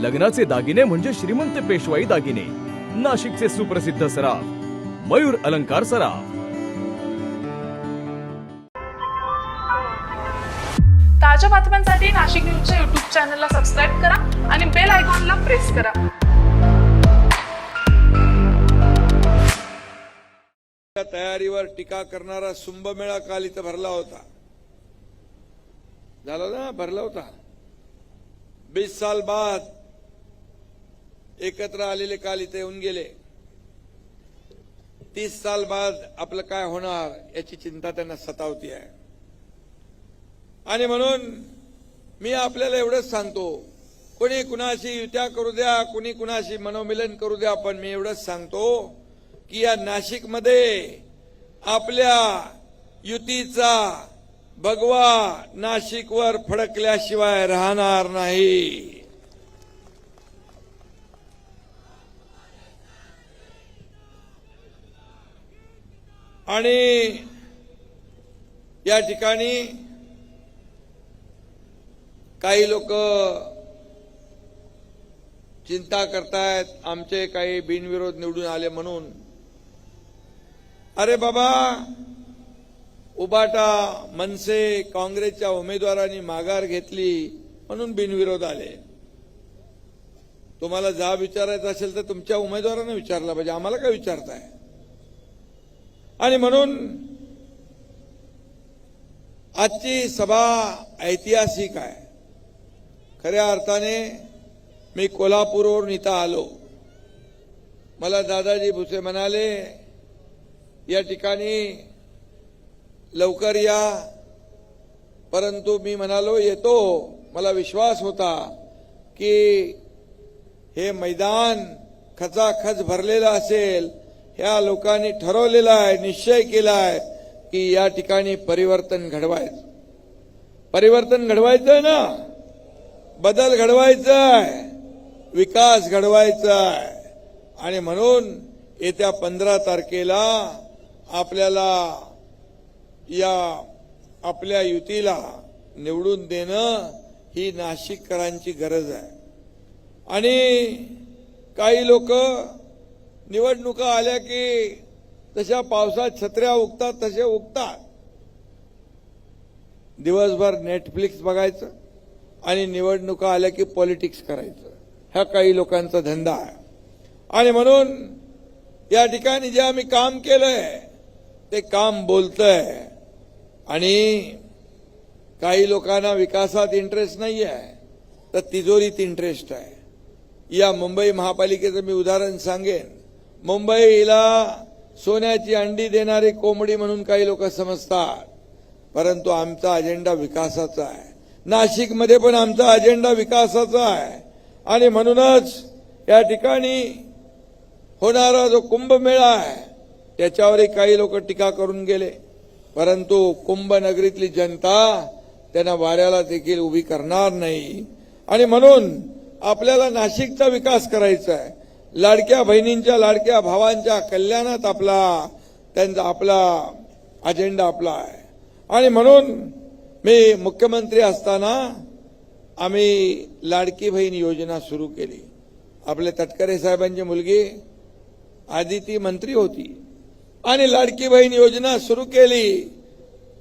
लग्नाचे दागिने म्हणजे श्रीमंत पेशवाई दागिने. नाशिकचे सुप्रसिद्ध सराफ मयूर अलंकार सराफ. ताज्या बातम्यांसाठी नाशिक न्यूजच्या युट्यूब चॅनलला सबस्क्राईब करा आणि बेल आयकॉनला प्रेस करा. त्या तयारीवर टीका करणारा सुंभमेळा काल इथं भरला होता. झाला ना? भरला होता. बीस साल बाद एकत्र आलेले काल इथे येऊन गेले. तीस साल बाद आपलं काय होणार याची चिंता त्यांना सतावती आहे. आणि म्हणून मी आपल्याला एवढंच सांगतो कोणी कुणाशी युत्या करू द्या कुणी कुणाशी मनोमिलन करू द्या पण मी एवढंच सांगतो की या नाशिकमध्ये आपल्या युतीचा भगवा नाशिकवर फडकल्याशिवाय राहणार नाही. आणि या ठिकाणी काही लोक चिंता करतायत. आमचे काही बिनविरोध निवडून आले म्हणून. अरे बाबा उबाटा मनसे काँग्रेसच्या उमेदवारांनी माघार घेतली म्हणून बिनविरोध आले. तुम्हाला जा विचारायचं असेल तर तुमच्या उमेदवारांना विचारला पाहिजे. आम्हाला काय विचारताय? आणि म्हणून आजची सभा ऐतिहासिक आहे. खऱ्या अर्थाने मी कोल्हापूरवरून इथं आलो. मला दादाजी भुसे म्हणाले या ठिकाणी लवकर या. परंतु मी म्हणालो येतो. मला विश्वास होता की हे मैदान खचाखच भरलेलं असेल. ह्या लोकांनी ठरवलेला आहे निश्चय केला आहे की या ठिकाणी परिवर्तन घडवायचं. परिवर्तन घडवायचं आहे ना? बदल घडवायचा आहे विकास घडवायचा आहे आणि म्हणून येत्या पंधरा तारखेला आपल्याला या आपल्या युतीला निवडून देणं ही नाशिककरांची गरज आहे. आणि काही लोक निवडणुका आल्या की तशा पावसात छत्र्या उगतात तसे उगतात. दिवसभर नेटफ्लिक्स बघायचं आणि निवडणुका आल्या की पॉलिटिक्स करायचं. हा काही लोकांचा धंदा आहे. आणि म्हणून या ठिकाणी जे आम्ही काम केलंय ते काम बोलतंय. आणि काही लोकांना विकासात इंटरेस्ट नाही आहे तर तिजोरीत इंटरेस्ट आहे. या मुंबई महापालिकेचं मी उदाहरण सांगेन. मुंबईला सोन्याची अंडी देणारी कोंबडी म्हणून काही लोक समजतात. परंतु आमचा अजेंडा विकासाचा आहे. नाशिकमध्ये पण आमचा अजेंडा विकासाचा आहे. आणि म्हणूनच या ठिकाणी होणारा जो कुंभमेळा आहे त्याच्यावरही काही लोक टीका करून गेले. परंतु कुंभनगरीतली जनता त्यांना वाऱ्याला देखील उभी करणार नाही. आणि म्हणून आपल्याला नाशिकचा विकास करायचा आहे. लाडक्या बहिणींच्या लाडक्या भावांच्या कल्याणात आपला त्यांचा आपला अजेंडा आपला आहे. आणि म्हणून मी मुख्यमंत्री असताना आम्ही लाडकी बहीण योजना सुरू केली. आपले तटकरे साहेबांची मुलगी आदिती मंत्री होती. आणि लाडकी बहीण योजना सुरू केली.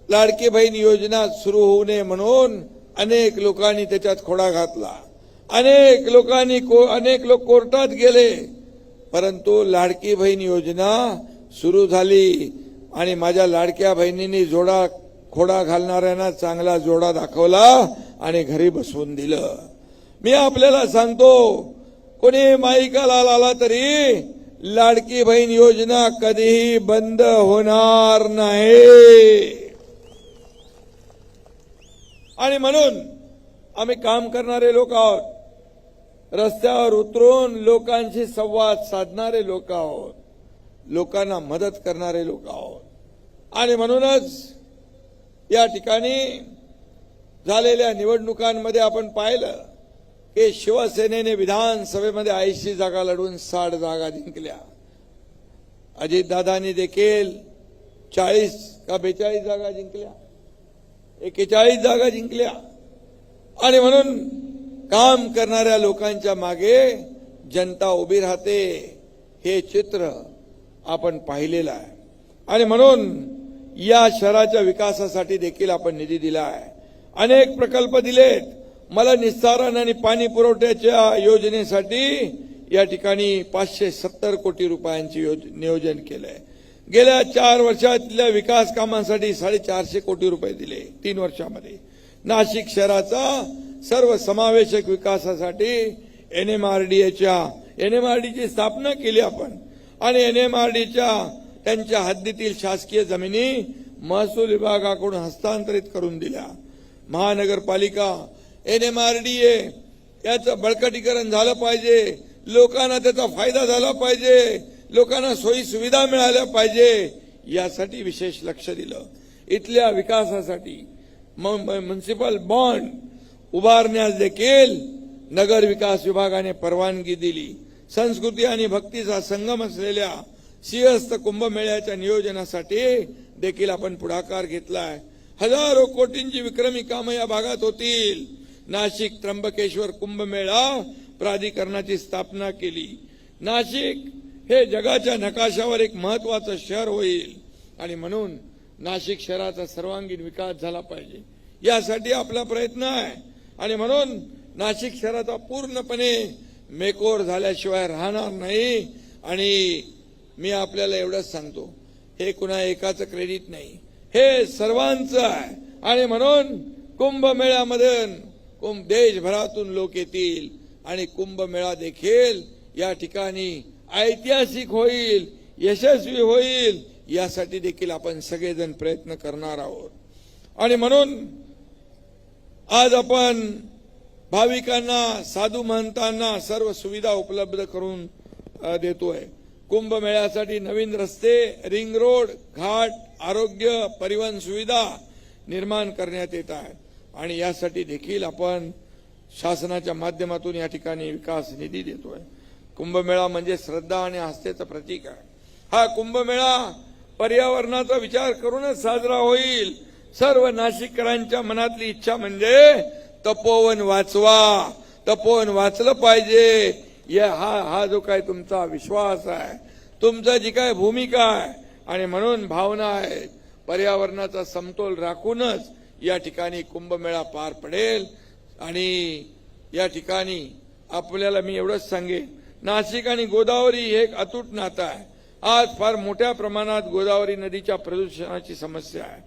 लाडकी बहीण योजना सुरू होऊ नये म्हणून अनेक लोकांनी त्याच्यात खोडा घातला. अनेक लोकांनी को अनेक लोक कोर्टात गेले. परंतु लाडकी बहीण योजना सुरू झाली आणि माझ्या लाडक्या बहिणींनी जोडा खोडा घालणाऱ्यांना चांगला जोडा दाखवला आणि घरी बसवून दिलं. मी आपल्याला सांगतो कोणी माईकाला आला तरी लाडकी बहीण योजना कधीही बंद होणार नाही. आणि म्हणून आम्ही काम करणारे लोक आहोत. रस्त्यावर उतरून लोकांशी संवाद साधणारे लोक आहोत. लोकांना मदत करणारे लोक आहोत. आणि म्हणूनच या ठिकाणी झालेल्या निवडणुकांमध्ये आपण पाहिलं की शिवसेनेने विधानसभेमध्ये ऐंशी जागा लढवून साठ जागा जिंकल्या. अजितदादांनी देखील चाळीस का बेचाळीस जागा जिंकल्या. एकेचाळीस जागा जिंकल्या. आणि म्हणून काम करणाऱ्या लोकांच्या मागे जनता उभी राहते हे चित्र आपण पाहिलेलं आहे. आणि म्हणून या शहराच्या विकासासाठी देखील आपण निधी दिला आहे. अनेक प्रकल्प दिलेत. मला निस्तारण आणि पाणी पुरवठ्याच्या योजनेसाठी या ठिकाणी पाचशे सत्तर कोटी रुपयांचे योज- नियोजन केलंय. गेल्या चार वर्षातल्या विकास कामांसाठी साडेचारशे कोटी रुपये दिले तीन वर्षामध्ये. नाशिक शहराचा सर्व समावेशक विकासासाठी एन एम आर डी एच्या एन एम आर डीची स्थापना केली आपण. आणि एन एम आर डीच्या त्यांच्या हद्दीतील शासकीय जमिनी महसूल विभागाकडून हस्तांतरित करून दिल्या. महानगरपालिका N M R D A याचं बळकटीकरण झालं पाहिजे. लोकांना त्याचा फायदा झाला पाहिजे. लोकांना सोयी सुविधा मिळाल्या पाहिजे. यासाठी विशेष लक्ष दिलं. इथल्या विकासासाठी म्युन्सिपल बॉन्ड उभारण्यास देखील नगर विकास विभागाने परवानगी दिली. संस्कृती आणि भक्तीचा संगम असलेल्या सिंहस्थ कुंभमेळ्याच्या नियोजनासाठी देखील आपण पुढाकार घेतलाय. हजारो कोटींची विक्रमी कामं या भागात होतील. नाशिक त्र्यंबकेश्वर कुंभमेळा प्राधिकरणाची स्थापना केली. नाशिक हे जगाच्या नकाशावर एक महत्वाचं शहर होईल आणि म्हणून नाशिक शहराचा सर्वांगीण विकास झाला पाहिजे. यासाठी आपला प्रयत्न आहे. आणि म्हणून नाशिक शहराचा पूर्णपणे मेकोर झाल्याशिवाय राहणार नाही. आणि मी आपल्याला एवढंच सांगतो हे कुणा एकाचं क्रेडिट नाही. हे सर्वांचं आहे. आणि म्हणून कुंभमेळ्यामध्ये कुंभ देशभरातून लोक येतील. आणि कुंभमेळा देखील या ठिकाणी ऐतिहासिक होईल यशस्वी होईल यासाठी देखील आपण सगळेजण प्रयत्न करणार आहोत. आणि म्हणून आज आपण भाविकांना साधू महंतांना सर्व सुविधा उपलब्ध करून देतोय. कुंभमेळ्यासाठी नवीन रस्ते रिंग रोड घाट आरोग्य परिवहन सुविधा निर्माण करण्यात येत आहे आणि यासाठी देखील आपण शासनाच्या माध्यमातून या ठिकाणी विकास निधी देतोय. कुंभमेळा म्हणजे श्रद्धा आणि आस्थेचं प्रतीक आहे. हा कुंभमेळा पर्यावरणाचा विचार करूनच साजरा होईल. सर्व नाशिककरांच्या मनातली इच्छा म्हणजे तपोवन वाचवा. तपोवन वाचलं पाहिजे. या हा हा जो काय तुमचा विश्वास आहे तुमचा जी काय भूमिका आहे आणि म्हणून भावना आहे पर्यावरणाचा समतोल राखूनच या ठिकाणी कुंभमेळा पार पडेल. आणि या ठिकाणी आपल्याला मी एवढंच सांगेन नाशिक आणि गोदावरी हे एक अतूट नातं आहे. आज फार मोठ्या प्रमाणात गोदावरी नदीच्या प्रदूषणाची समस्या आहे.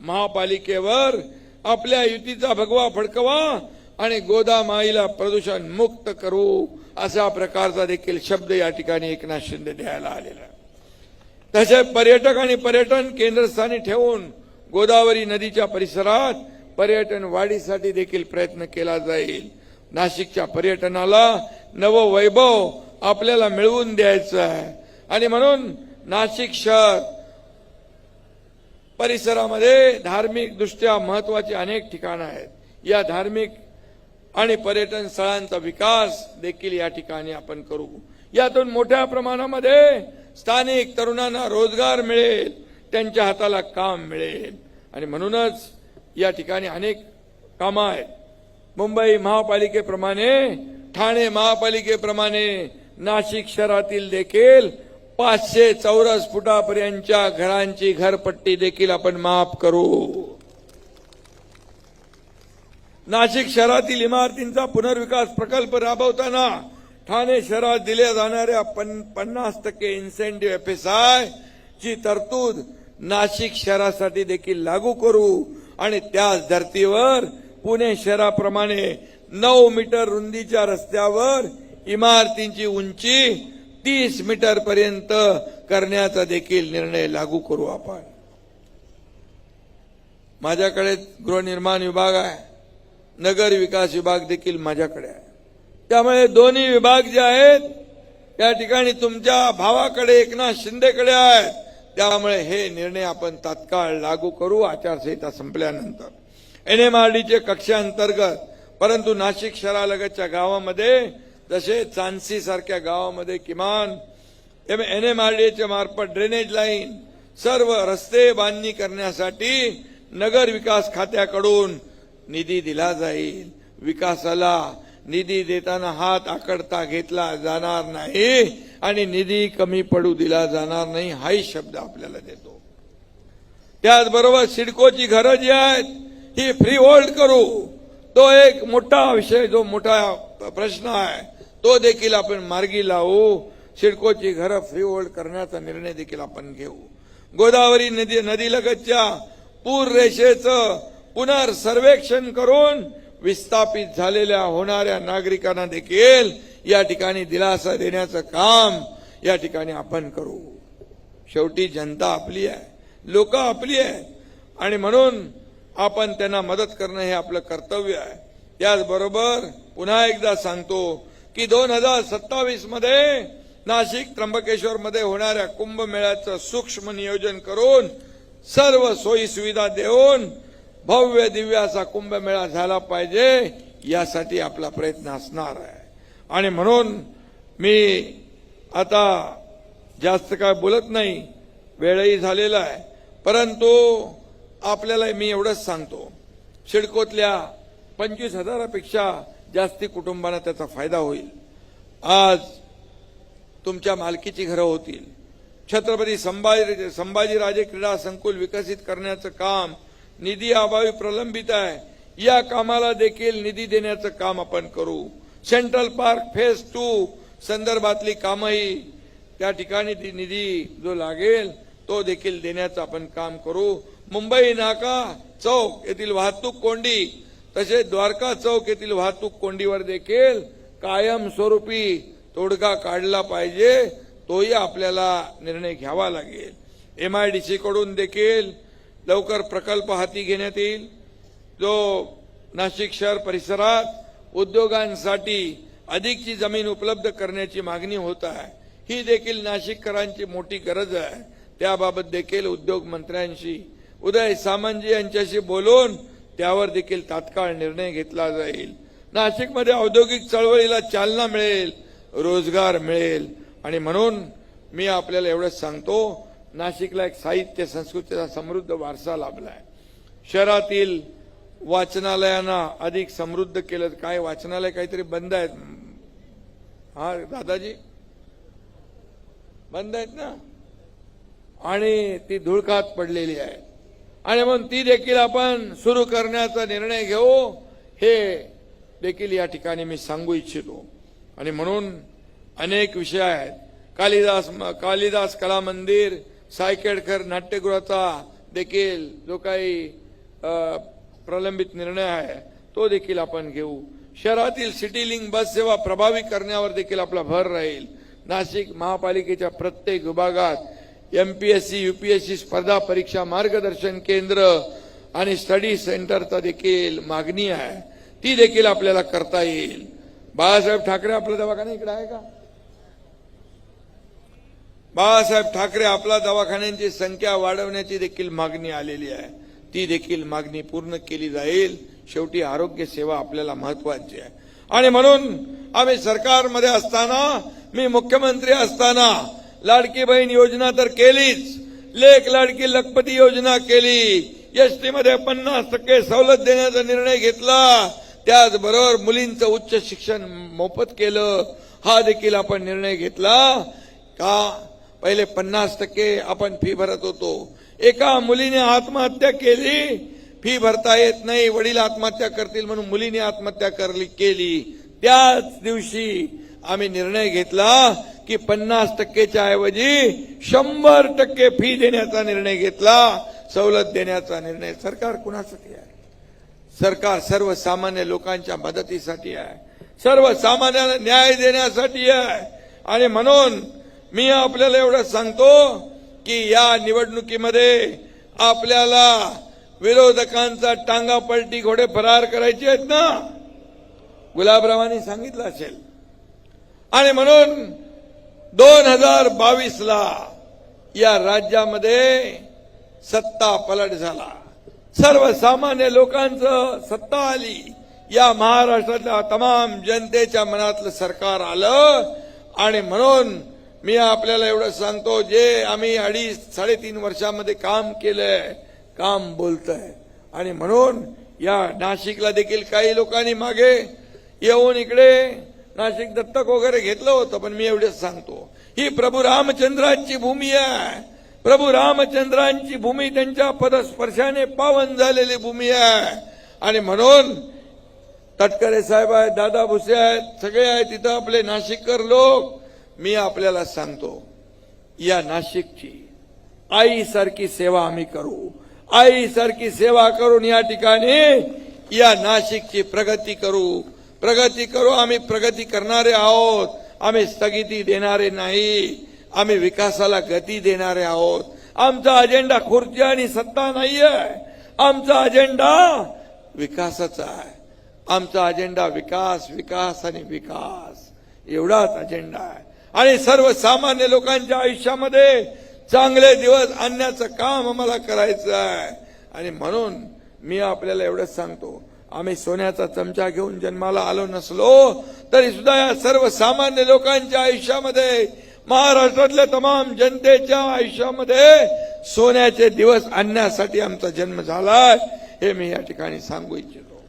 महापालिकेवर आपल्या युतीचा भगवा फडकवा आणि गोदामाईला प्रदूषण मुक्त करू अशा प्रकारचा देखील शब्द या ठिकाणी एकनाथ शिंदे द्यायला आलेला. आहे तसे पर्यटक आणि पर्यटन केंद्रस्थानी ठेवून गोदावरी नदीच्या परिसरात पर्यटन वाढीसाठी देखील प्रयत्न केला जाईल. नाशिकच्या पर्यटनाला नवं वैभव आपल्याला मिळवून द्यायचं आहे. आणि म्हणून नाशिक शहर परिसरामध्ये धार्मिक दृष्ट्या महत्वाची अनेक ठिकाणं आहेत. या धार्मिक आणि पर्यटन स्थळांचा विकास देखील या ठिकाणी आपण करू. यातून मोठ्या प्रमाणामध्ये स्थानिक तरुणांना रोजगार मिळेल त्यांच्या हाताला काम मिळेल. आणि म्हणूनच या ठिकाणी अनेक कामं आहेत. मुंबई महापालिकेप्रमाणे ठाणे महापालिकेप्रमाणे नाशिक शहरातील देखील पाचशे चौरस फुटापर्यंतच्या घरांची घरपट्टी देखील आपण माफ करू. नाशिक शहरातील इमारतींचा पुनर्विकास प्रकल्प राबवताना ठाणे शहरात दिल्या जाणाऱ्या पन- पन्नास टक्के इन्सेंटिव्ह एफ एस आय ची तरतूद नाशिक शहरासाठी देखील लागू करू आणि त्याच धर्तीवर पुणे शहराप्रमाणे नऊ मीटर रुंदीच्या रस्त्यावर इमारतींची उंची तीस मीटर पर्यंत करण्याचा देखील निर्णय लागू करू आपण. माझ्याकडे गृहनिर्माण विभाग आहे. नगर विकास विभाग देखील माझ्याकडे आहे. त्यामुळे दोन्ही विभाग जे आहेत त्या ठिकाणी तुमच्या भावाकडे एकनाथ शिंदेकडे आहेत. त्यामुळे हे निर्णय आपण तात्काळ लागू करू आचारसंहिता संपल्यानंतर. एन एम आर डीचे कक्षांतर्गत परंतु नाशिक शहरालगतच्या गावामध्ये तसेच चांसी सारख्या गावामध्ये किमान एन एम आर डीच्या मार्फत ड्रेनेज लाईन सर्व रस्ते बांधणी करण्यासाठी नगर विकास खात्याकडून निधी दिला जाईल. विकासाला निधी देताना हात आकडता घेतला जाणार नाही आणि निधी कमी पडू दिला जाणार नाही हाही शब्द आपल्याला देतो. त्याचबरोबर सिडकोची घरं जी आहेत ही फ्री होल्ड करू. तो एक मोठा विषय जो मोठा प्रश्न आहे तो देखील आपण मार्गी लावू. सिडकोची घरं फ्री होल्ड करण्याचा निर्णय देखील आपण घेऊ. गोदावरी नदी नदीलगतच्या पूर रेषेचं पुनर्सर्वेक्षण करून विस्थापित झालेल्या होणाऱ्या नागरिकांना देखील या ठिकाणी दिलासा देण्याचं काम या ठिकाणी आपण करू. शेवटी जनता आपली आहे लोक आपली आहेत. आणि म्हणून आपण त्यांना मदत करणं हे आपलं कर्तव्य आहे. त्याचबरोबर पुन्हा एकदा सांगतो की दोन हजार सत्तावीसमध्ये नाशिक त्र्यंबकेश्वर मध्ये होणाऱ्या कुंभमेळ्याचं सूक्ष्म नियोजन करून सर्व सोयी सुविधा देऊन भव्य दिव्य असा कुंभमेळा झाला पाहिजे यासाठी आपला प्रयत्न असणार आहे. आणि म्हणून मी आता जास्त काय बोलत नाही वेळही झालेला आहे परंतु आपल्याला मी एवढंच सांगतो. सिडकोतल्या पंचवीस हजारापेक्षा जास्ती कुटुंबांना त्याचा फायदा होईल. आज तुमच्या मालकीची घरं होतील. छत्रपती संभाजी संभाजीराजे क्रीडा संकुल विकसित करण्याचं काम निधी अभावी प्रलंबित आहे. या कामाला देखील निधी देण्याचं काम आपण करू. सेंट्रल पार्क फेज टू संदर्भातली कामही त्या ठिकाणी ती निधी जो लागेल तो देखील देण्याचं आपण काम करू. मुंबई नाका चौक येथील वाहतूक कोंडी तसेच द्वारका चौक येथील वाहतूक कोंडीवर देखील कायमस्वरूपी तोडगा काढला पाहिजे तोही आपल्याला निर्णय घ्यावा लागेल. एम आय डी सीकडून देखील लवकर प्रकल्प हाती घेण्यात येईल. जो नाशिक शहर परिसरात उद्योगांसाठी अधिकची जमीन उपलब्ध करण्याची मागणी होत आहे ही देखील नाशिककरांची मोठी गरज आहे. त्याबाबत देखील उद्योग मंत्र्यांशी उदय सामंतजी यांच्याशी बोलून त्यावर देखील तात्काळ निर्णय घेतला जाईल. नाशिकमध्ये औद्योगिक चळवळीला चालना मिळेल रोजगार मिळेल. आणि म्हणून मी आपल्याला एवढंच सांगतो नाशिकला एक साहित्य संस्कृतीचा समृद्ध वारसा लाभला आहे शहरातील वाचनालयांना अधिक समृद्ध केलं. काय वाचनालय काहीतरी बंद आहेत? हा दादाजी? बंद आहेत ना? आणि ती धुळकात पडलेली आहे आणि म्हणून ती देखील आपण सुरू करण्याचा निर्णय घेऊ हे देखील या ठिकाणी मी सांगू इच्छितो. आणि म्हणून अनेक विषय आहेत. कालिदास कालिदास कला मंदिर सायकेडकर नाट्यगृहाचा देखील जो काही प्रलंबित निर्णय आहे तो देखील आपण घेऊ. शहरातील सिटी लिंक बस सेवा प्रभावी करण्यावर देखील आपला भर राहील. नाशिक महापालिकेच्या प्रत्येक विभागात एमपीएससी युपीएससी स्पर्धा परीक्षा मार्गदर्शन केंद्र आणि स्टडी सेंटरचा देखील मागणी आहे. ती देखील आपल्याला करता येईल. बाळासाहेब ठाकरे आपला दवाखाना इकडे आहे का? बाळासाहेब ठाकरे आपला दवाखान्यांची संख्या वाढवण्याची देखील मागणी आलेली आहे. ती देखील मागणी पूर्ण केली जाईल. शेवटी आरोग्य सेवा आपल्याला महत्वाची आहे. आणि म्हणून आम्ही सरकारमध्ये असताना मी मुख्यमंत्री असताना लाडकी बहीण योजना तर केलीच. लेख लाडकी लखपती योजना केली. एसटी मध्ये पन्नास टक्के सवलत देण्याचा निर्णय घेतला. त्याचबरोबर मुलींचं उच्च शिक्षण मोफत केलं. हा देखील आपण निर्णय घेतला. का? पहिले पन्नास टक्के आपण फी भरत होतो. एका मुलीने आत्महत्या केली. फी भरता येत नाही. वडील आत्महत्या करतील म्हणून मुलीने आत्महत्या करली केली. त्याच दिवशी आम्ही निर्णय घेतला की पन्नास टक्केच्या ऐवजी शंभर टक्के फी देण्याचा निर्णय घेतला सवलत देण्याचा निर्णय सरकार कुणासाठी आहे? सरकार सर्वसामान्य लोकांच्या मदतीसाठी आहे. सर्वसामान्याला न्याय देण्यासाठी आहे. आणि म्हणून मी आपल्याला एवढं सांगतो की या निवडणुकीमध्ये आपल्याला विरोधकांचा टांगा पलटी घोडे फरार करायचे आहेत ना? गुलाबरावांनी सांगितलं असेल. आणि म्हणून दोन हजार बावीसला या राज्यामध्ये सत्ता पलट झाला. सर्वसामान्य लोकांचं सत्ता आली. या महाराष्ट्रातल्या तमाम जनतेच्या मनातलं सरकार आलं. आणि म्हणून मी आपल्याला एवढं सांगतो जे आम्ही अडीच साडेतीन वर्षामध्ये काम केलंय काम बोलतंय. आणि म्हणून या नाशिकला देखील काही लोकांनी मागे येऊन इकडे नाशिक दत्तक वगैरे घेतलं होतं पण मी एवढेच सांगतो. ही प्रभू रामचंद्रांची भूमी आहे. प्रभू रामचंद्रांची भूमी त्यांच्या पदस्पर्शाने पावन झालेली भूमी आहे. आणि म्हणून तटकरे साहेब आहेत दादा भुसे आहेत सगळे आहेत तिथं आपले नाशिककर लोक. मी आपल्याला सांगतो या नाशिकची आईसारखी सेवा आम्ही करू. आईसारखी सेवा करून या ठिकाणी या नाशिकची प्रगती करू. प्रगती करू आम्ही प्रगती करणारे आहोत. आम्ही स्थगिती देणारे नाही. आम्ही विकासाला गती देणारे आहोत. आमचा अजेंडा खुर्ची आणि सत्ता नाहीये. आमचा अजेंडा विकासाचा आहे. आमचा अजेंडा विकास विकास आणि विकास. एवढाच अजेंडा आहे. आणि सर्वसामान्य लोकांच्या आयुष्यामध्ये चांगले दिवस आणण्याचं काम आम्हाला करायचं आहे. आणि म्हणून मी आपल्याला एवढंच सांगतो आम्ही सोन्याचा चमचा घेऊन जन्माला आलो नसलो तरी सुद्धा या सर्वसामान्य लोकांच्या आयुष्यामध्ये महाराष्ट्रातल्या तमाम जनतेच्या आयुष्यामध्ये सोन्याचे दिवस आणण्यासाठी आमचा जन्म झालाय हे मी या ठिकाणी सांगू इच्छितो.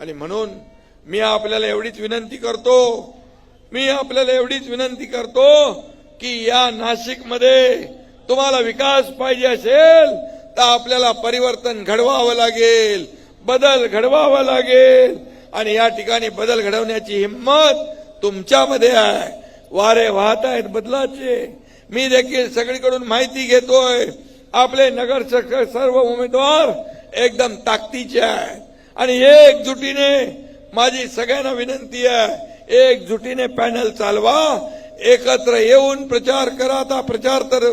आणि म्हणून मी आपल्याला एवढीच विनंती करतो मी आपल्याला एवढीच विनंती करतो की या नाशिकमध्ये तुम्हाला विकास पाहिजे असेल तर आपल्याला परिवर्तन घडवावं लागेल. बदल घडवावा लागेल. आणि या ठिकाणी बदल घडवण्याची हिंमत तुमच्यामध्ये आहे. वारे वाहत आहेत बदलाचे. मी देखील सगळीकडून माहिती घेतोय. आपले नगर सर्व उमेदवार एकदम ताकदीचे आहेत. आणि एकजुटीने माझी सगळ्यांना विनंती आहे एकजुटीने पॅनल चालवा. एकत्र येऊन प्रचार करा. आता प्रचार तर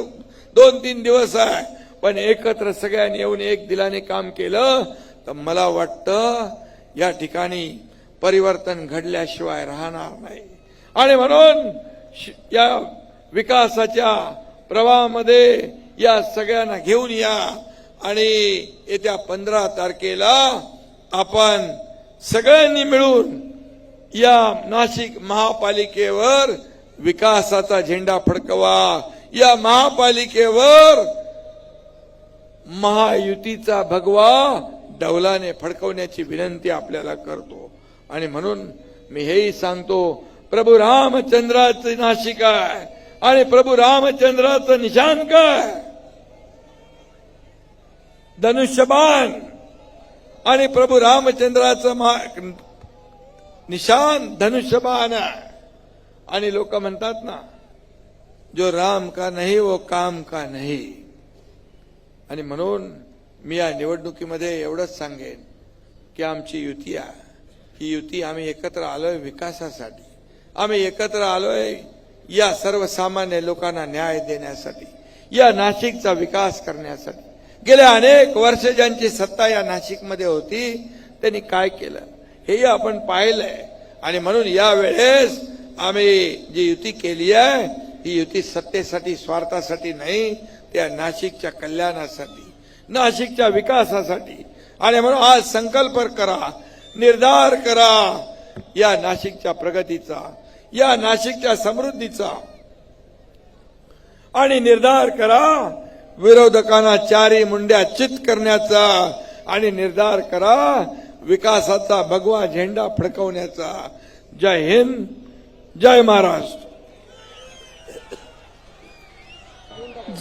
दोन तीन दिवस आहे. पण एकत्र सगळ्यांनी येऊन एक दिलाने काम केलं. तर मला वाटतं या ठिकाणी परिवर्तन घडल्याशिवाय राहणार नाही. आणि म्हणून श- या विकासाच्या प्रवाहामध्ये या सगळ्यांना घेऊन या आणि येत्या पंधरा तारखेला आपण सगळ्यांनी मिळून या नाशिक महापालिकेवर विकासाचा झेंडा फडकवा. या महापालिकेवर महायुतीचा भगवा डौलाने फडकवण्याची विनंती आपल्याला करतो. आणि म्हणून मी हेही सांगतो प्रभू रामचंद्राचं नाशिक आहे आणि प्रभू रामचंद्राचं निशान काय? धनुष्यबाण आणि प्रभू रामचंद्राचं मा- निशान धनुष्यबाण आहे. आणि लोक म्हणतात ना जो राम का नाही वो काम का नाही. आणि म्हणून मी या निवडणुकीमध्ये एवढंच सांगेन की आमची युती आहे. ही युती आम्ही एकत्र आलोय विकासासाठी. आम्ही एकत्र आलोय या सर्वसामान्य लोकांना न्याय देण्यासाठी या नाशिकचा विकास करण्यासाठी. गेल्या अनेक वर्ष ज्यांची सत्ता या नाशिकमध्ये होती त्यांनी काय केलं? हेही आपण पाहिलंय. आणि म्हणून या वेळेस आम्ही जी युती केली आहे ही युती सत्तेसाठी स्वार्थासाठी नाही त्या नाशिकच्या कल्याणासाठी. नाशिकच्या विकासासाठी. आणि म्हणून आज संकल्प करा निर्धार करा या नाशिकच्या प्रगतीचा या नाशिकच्या समृद्धीचा. आणि निर्धार करा विरोधकांना चारी मुंड्या चित करण्याचा आणि निर्धार करा विकासाचा भगवा झेंडा फडकवण्याचा. जय हिंद जय महाराष्ट्र.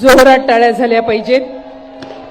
जोरात टाळ्या झाल्या पाहिजेत.